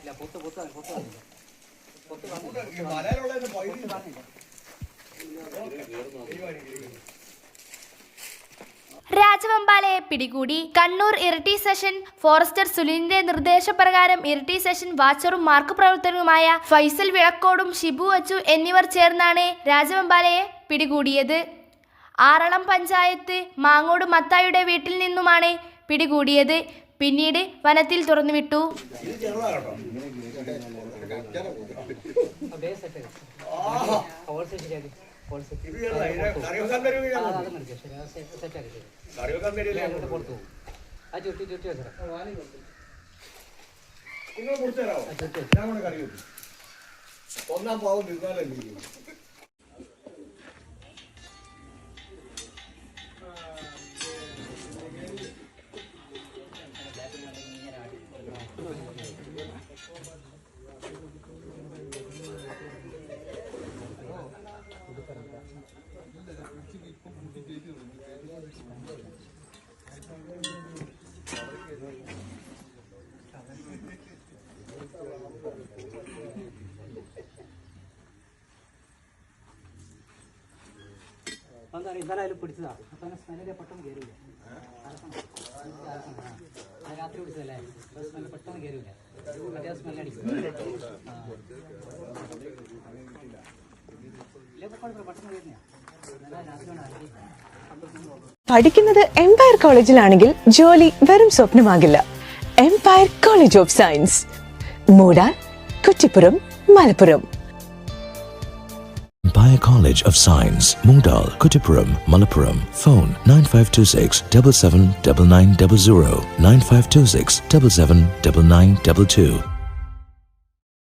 ആയിട്ടില്ല പൊത്ത് പൊത്ത് പൊത്ത് വന്നില്ല വന്നില്ല. രാജവെമ്പാലയെ പിടികൂടി കണ്ണൂർ ഇരട്ടി സെഷൻ ഫോറസ്റ്റർ സുനിലിന്റെ നിർദ്ദേശപ്രകാരം ഇരട്ടി സെഷൻ വാച്ചറും മാർക്ക് പ്രവർത്തകരുമായ ഫൈസൽ വിളക്കോടും ഷിബു അച്ചു എന്നിവർ ചേർന്നാണ് രാജവെമ്പാലയെ പിടികൂടിയത്. ആറളം പഞ്ചായത്ത് മാങ്ങോട് മത്തായുടെ വീട്ടിൽ നിന്നുമാണ് പിടികൂടിയത്. പിന്നീട് വനത്തിൽ തുറന്നു തുറന്നുവിട്ടു ഒന്നാം പാവം അതേ എന്താണ് ഇന്നലെ അതിൽ പിടിച്ചതാ അപ്പൊ അതിന് സ്മെല്ലിന്റെ പെട്ടെന്ന് കയറില്ല രാത്രി പിടിച്ചതല്ലേ അപ്പൊ സ്മെല്ല് പെട്ടെന്ന് കയറില്ല മറ്റേ സ്മെല്ല് അടിക്കും ആ. ഇല്ല, ഇപ്പൊ കുഴപ്പമില്ല, പെട്ടെന്ന് കയറുന്നയാ ഇന്നലെ രാത്രി വേണം അടി പഠിക്കുന്നത് എംപയർ കോളേജിലാണെങ്കിൽ ജോലി വെറും സ്വപ്നമാകില്ല. Empire College of Science Moodal Kuttippuram Malappuram. Empire College of Science, Moondal, Kutipuram, Malappuram. Phone 9526 779900 9526 779922.